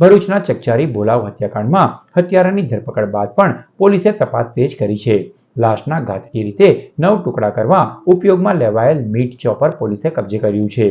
ભરૂચના ચકચારી બોલાવ હત્યાકાંડમાં હત્યારાની ધરપકડ બાદ પણ પોલીસે તપાસ તેજ કરી છે. લાશના ઘાતકી રીતે નવ ટુકડા કરવા ઉપયોગમાં લેવાયેલ મીટ ચોપર પોલીસે કબજે કર્યું છે.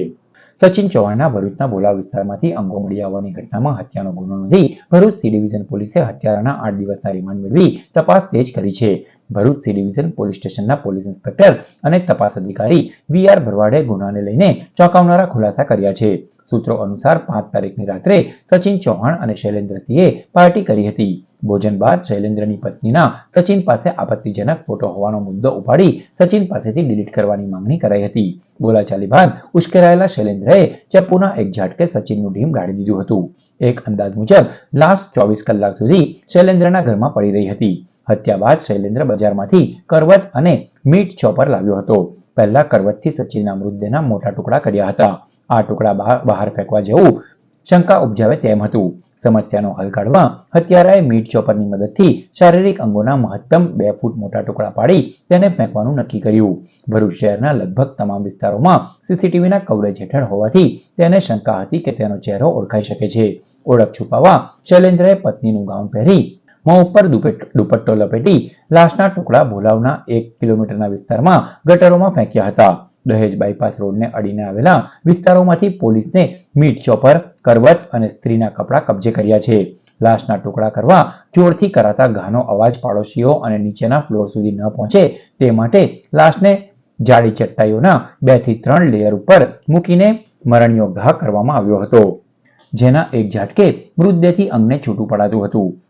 સચિન ચૌહાણના ભરૂચના બોલાવ વિસ્તારમાંથી અંગો મળી આવવાની ઘટનામાં હત્યાનો ગુનો નોંધી ભરૂચ સી ડિવિઝન પોલીસે હત્યારાના આઠ દિવસના રિમાન્ડ મેળવી તપાસ તેજ કરી છે. ભરૂચ સી ડિવિઝન પોલીસ સ્ટેશનના પોલીસ ઇન્સ્પેક્ટર અને તપાસ અધિકારી વી આર ભરવાડે ગુનાને લઈને ચોંકાવનારા ખુલાસા કર્યા છે. સૂત્રો અનુસાર પાંચ તારીખની રાત્રે સચિન ચૌહાણ અને શૈલેન્દ્રસિંહે પાર્ટી કરી હતી. ભોજન બાદ શૈલેન્દ્રની પત્નીના સચિન પાસે આપત્તિજનક ફોટો હોવાનો મુદ્દો ઉપાડી સચિન પાસેથી ડિલીટ કરવાની માંગણી કરાઈ હતી. બોલાચાલી બાદ ઉશ્કેરાયેલા શૈલેન્દ્રએ ચપ્પુના એક ઝાટકે સચિનનું ઢીમ ઢાળી દીધું હતું. એક અંદાજ મુજબ, લાશ ચોવીસ કલાક સુધી શૈલેન્દ્રના ઘરમાં પડી રહી હતી. હત્યા બાદ શૈલેન્દ્ર બજારમાંથી કરવત અને મીટ ચોપર લાવ્યો હતો. પહેલા કરવતથી સચિનના મૃતદેહના મોટા ટુકડા કર્યા હતા. આ ટુકડા બહાર ફેંકવા જેવું શંકા ઉપજાવે તેમ હતું. સમસ્યાનો હલ કાઢવા હત્યારાએ મીટ ચોપરની મદદથી શારીરિક અંગોના મહત્તમ બે ફૂટ મોટા ટુકડા પાડી તેને ફેંકવાનું નક્કી કર્યું. ભરૂચ શહેરના લગભગ તમામ વિસ્તારોમાં સીસીટીવીના કવરેજ હેઠળ હોવાથી તેને શંકા હતી કે તેનો ચહેરો ઓળખાઈ શકે છે. ઓળખ છુપાવવા શૈલેન્દ્રએ પત્નીનું ગાઉન પહેરી મોં ઉપર દુપેટ- દુપટ્ટો લપેટી લાશના ટુકડા ભોલાવના એક કિલોમીટરના વિસ્તારમાં ગટરોમાં ફેંક્યા હતા. દહેજ બાયપાસ રોડને અડીને આવેલા વિસ્તારોમાંથી પોલીસને મીટ ચોપર, કરવત અને સ્ત્રીના કપડાં કબજે કર્યા છે. લાશના ટુકડા કરવા જોરથી કરાતા ઘાનો અવાજ પાડોશીઓ અને નીચેના ફ્લોર સુધી ન પહોંચે તે માટે લાશને જાડી ચટ્ટાઈઓના બેથી ત્રણ લેયર ઉપર મૂકીને મરણીયો ઘા કરવામાં આવ્યો હતો. જેના એક ઝાટકે મૃતદેહથી અંગને છૂટું પડાતું હતું.